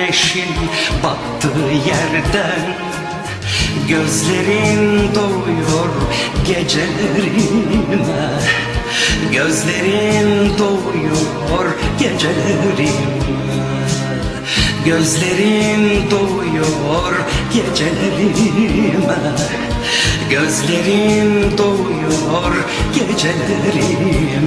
güneşin battığı yerden Gözlerin doğuyor gecelerime Gözlerin doğuyor gecelerime Gözlerin doğuyor gecelerime Gözlerin doğuyor gecelerime